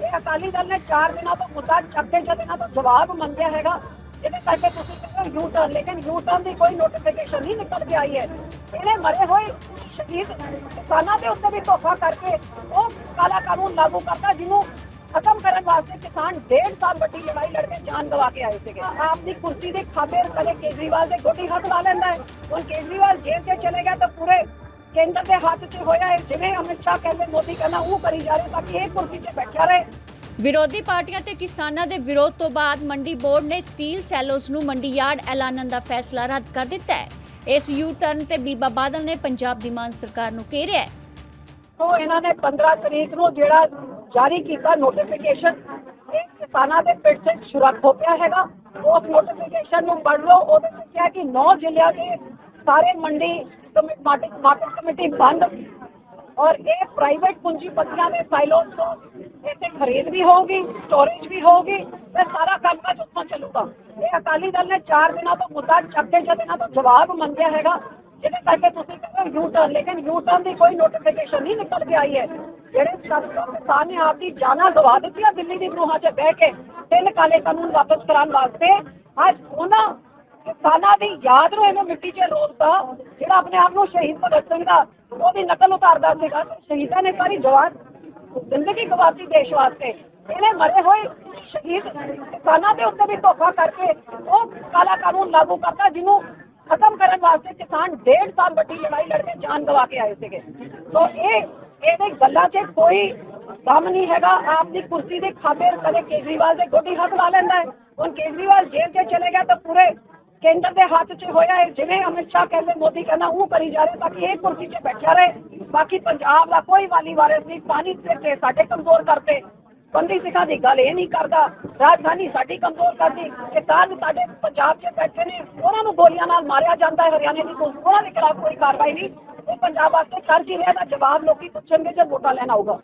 ਇਹ ਅਕਾਲੀ ਦਲ ਨੇ 4 ਦਿਨਾਂ ਤੋਂ ਮੁੱਦਾ ਚੱਕੇ ਦਿਨਾਂ ਤੋਂ ਜਵਾਬ ਮੰਗਿਆ ਹੈਗਾ। ਇਹਦੇ ਕਰਕੇ ਤੁਸੀਂ ਕਹਿੰਦੇ ਯੂ ਟਰਨ ਲੇਕਿਨ ਯੂ ਟਰਨ ਦੀ ਕੋਈ ਨੋਟੀਫਿਕੇਸ਼ਨ ਨਹੀਂ ਨਿਕਲ ਕੇ ਆਈ ਹੈ। ਇਹਨੇ ਮਰੇ ਹੋਏ ਸ਼ਹੀਦ ਕਿਸਾਨਾਂ ਦੇ ਉੱਤੇ ਵੀ ਧੋਖਾ ਕਰਕੇ ਉਹ ਕਾਲਾ ਕਾਨੂੰਨ ਲਾਗੂ ਕਰਤਾ, ਜਿਹਨੂੰ ਖਤਮ ਕਰਨ ਵਾਸਤੇ ਕਿਸਾਨ ਡੇਢ ਸਾਲ ਵੱਡੀ ਲੜਾਈ ਲੜ ਕੇ ਜਾਨ ਗਵਾ ਕੇ ਆਏ ਸੀਗੇ। ਆਪ ਦੀ ਕੁਰਸੀ ਦੇ ਖਾਤੇ ਕਦੇ ਕੇਜਰੀਵਾਲ ਦੇ ਗੋਡੀ ਹੱਥ ਲਾ ਲੈਂਦਾ ਹੈ। ਹੁਣ ਕੇਜਰੀਵਾਲ ਜੇਲ੍ਹ 'ਚ ਚਲੇ ਗਿਆ ਤਾਂ ਪੂਰੇ ਕੇਂਦਰ ਦੇ ਹੱਥ 'ਚ ਹੋਇਆ ਹੈ ਜਿਵੇਂ ਅਮਿਤ ਸ਼ਾਹ ਕਹਿੰਦੇ ਮੋਦੀ ਕਹਿੰਦਾ ਉਹ ਕਰੀ ਜਾ ਰਿਹਾ ਤਾਂ ਕਿ ਇਹ ਕੁਰਸੀ 'ਤੇ ਬੈਠਾ ਰਹੇ। ਵਿਰੋਧੀ ਪਾਰਟੀਆਂ ਤੇ ਕਿਸਾਨਾਂ ਦੇ ਵਿਰੋਧ ਤੋਂ ਬਾਅਦ ਮੰਡੀ ਬੋਰਡ ਨੇ ਸਟੀਲ ਸੈਲੋਜ਼ ਨੂੰ ਮੰਡੀ ਯਾਰਡ ਐਲਾਨਣ ਦਾ ਫੈਸਲਾ ਰੱਦ ਕਰ ਦਿੱਤਾ ਹੈ। ਇਸ ਯੂ ਟਰਨ ਤੇ ਬੀਬਾ ਬਾਦਲ ਨੇ ਪੰਜਾਬ ਦੀ ਮਾਨ ਸਰਕਾਰ ਨੂੰ ਘੇਰਿਆ ਹੈ। ਤੋਂ ਇਹਨਾਂ ਨੇ 15 ਤਰੀਕ ਨੂੰ ਜਿਹੜਾ ਜਾਰੀ ਕੀਤਾ ਨੋਟੀਫਿਕੇਸ਼ਨ ਇਹ ਕਿਸਾਨਾਂ ਦੇ ਪਿੱਠ ਤੇ ਸੁਰੱਖ ਹੋ ਪਿਆ ਹੈਗਾ। ਉਸ ਨੋਟੀਫਿਕੇਸ਼ਨ ਨੂੰ ਪੜ੍ਹ ਲਓ ਉਹਦੇ ਵਿੱਚ ਕਿਹਾ ਕਿ 9 ਜ਼ਿਲ੍ਹਿਆਂ ਦੇ ਸਾਰੇ ਮੰਡੀ ਕਮੇ- ਮਾਰਕੀਟ ਮਾਰਕੀਟ ਕਮੇਟੀ ਬੰਦ ਔਰ ਇਹ ਪ੍ਰਾਈਵੇਟ ਪੂੰਜੀਪਤੀਆਂ ਦੇ ਸਾਈਲੋਜ਼ ਤੋਂ ਇੱਥੇ ਖਰੀਦ ਵੀ ਹੋਊਗੀ ਸਟੋਰੇਜ ਵੀ ਹੋਊਗੀ ਤੇ ਸਾਰਾ ਕੰਮਕਾਜ ਉੱਥੋਂ ਚੱਲੂਗਾ ਇਹ ਅਕਾਲੀ ਦਲ ਨੇ 4 ਦਿਨਾਂ ਤੋਂ ਮੁੱਦਾ ਚੱਕੇ ਦਿਨਾਂ ਤੋਂ ਜਵਾਬ ਮੰਗਿਆ ਹੈਗਾ ਜਿਹਦੇ ਕਰਕੇ ਤੁਸੀਂ ਕਹਿੰਦੇ ਯੂ ਟਰਨ ਲੇਕਿਨ ਯੂ ਟਰਨ ਦੀ ਕੋਈ ਨੋਟੀਫਿਕੇਸ਼ਨ ਨਹੀਂ ਨਿਕਲ ਕੇ ਆਈ ਹੈ ਜਿਹੜੇ ਸ਼ਖਸ ਕਿਸਾਨ ਨੇ ਆਪਦੀ ਜਾਨਾਂ ਗਵਾ ਦਿੱਤੀਆਂ ਦਿੱਲੀ ਦੀ ਗਰੋਹਾਂ 'ਚ ਬਹਿ ਕੇ ਤਿੰਨ ਕਾਲੇ ਕਾਨੂੰਨ ਵਾਪਸ ਕਰਾਉਣ ਵਾਸਤੇ ਅੱਜ ਉਹਨਾਂ ਕਿਸਾਨਾਂ ਦੀ ਯਾਦ ਨੂੰ ਇਹਨੂੰ ਮਿੱਟੀ 'ਚ ਰੋਲਤਾ ਜਿਹੜਾ ਆਪਣੇ ਆਪ ਨੂੰ ਸ਼ਹੀਦ ਭਗਤ ਸਿੰਘ ਦਾ, ਉਹਦੀ ਨਕਲ ਉਤਾਰਦਾ ਸੀਗਾ ਸ਼ਹੀਦਾਂ ਨੇ ਸਾਰੀ ਜਵਾਨ ਜ਼ਿੰਦਗੀ ਗਵਾਤੀ ਦੇਸ਼ ਵਾਸਤੇ। ਇਹਨੇ ਮਰੇ ਹੋਏ ਸ਼ਹੀਦ ਕਿਸਾਨਾਂ ਦੇ ਉੱਤੇ ਵੀ ਧੋਖਾ ਕਰਕੇ ਉਹ ਕਾਲਾ ਕਾਨੂੰਨ ਲਾਗੂ ਕਰਤਾ, ਜਿਹਨੂੰ ਖਤਮ ਕਰਨ ਵਾਸਤੇ ਕਿਸਾਨ ਡੇਢ ਸਾਲ ਵੱਡੀ ਲੜਾਈ ਲੜ ਕੇ ਜਾਨ ਗਵਾ ਕੇ ਆਏ ਸੀਗੇ। ਸੋ ਇਹ, ਇਹਦੇ ਗੱਲਾਂ 'ਚ ਕੋਈ ਦਮ ਨਹੀਂ ਹੈਗਾ। ਆਪ ਦੀ ਕੁਰਸੀ ਦੇ ਖਾਤਰ ਕਦੇ ਕੇਜਰੀਵਾਲ ਦੇ ਗੋਡੀ ਹੱਥ ਲਾ ਲੈਂਦਾ ਹੈ। ਹੁਣ ਕੇਜਰੀਵਾਲ ਜੇਲ੍ਹ 'ਚ ਚਲੇ ਗਿਆ ਤਾਂ ਪੂਰੇ ਕੇਂਦਰ ਦੇ ਹੱਥ 'ਚ ਹੋਇਆ ਹੈ ਜਿਵੇਂ ਅਮਿਤ ਸ਼ਾਹ ਕਹਿੰਦੇ, ਮੋਦੀ ਕਹਿੰਦਾ, ਉਹ ਕਰੀ ਜਾ ਰਹੇ ਤਾਂ ਕਿ ਇਹ ਕੁਰਸੀ 'ਤੇ ਬੈਠਾ ਰਹੇ। ਬਾਕੀ ਪੰਜਾਬ ਦਾ ਕੋਈ ਵਾਲੀ ਵਾਰਿਸ ਨਹੀਂ, ਪਾਣੀ ਦੇ ਸਾਡੇ ਕਮਜ਼ੋਰ ਕਰਤੇ। ਬੰਦੀ ਸਿੱਖਾਂ ਦੀ ਗੱਲ ਇਹ ਨਹੀਂ ਕਰਦਾ, ਰਾਜਧਾਨੀ ਸਾਡੀ ਕਮਜ਼ੋਰ ਕਰਦੀ ਕਿਸਾਨ ਸਾਡੇ ਪੰਜਾਬ 'ਚ ਬੈਠੇ ਨੇ, ਉਹਨਾਂ ਨੂੰ ਗੋਲੀਆਂ ਨਾਲ ਮਾਰਿਆ ਜਾਂਦਾ ਹੈ ਹਰਿਆਣੇ ਦੀ ਪੁਲਿਸ, ਉਹਨਾਂ ਦੇ ਖਿਲਾਫ ਕੋਈ ਕਾਰਵਾਈ ਨਹੀਂ। ਇਹ ਪੰਜਾਬ ਵਾਸਤੇ ਕਰ ਕੀ ਰਿਹਾ ਦਾ ਜਵਾਬ ਲੋਕੀ ਪੁੱਛਣਗੇ ਜੇ ਵੋਟਾਂ ਲੈਣ ਆਊਗਾ।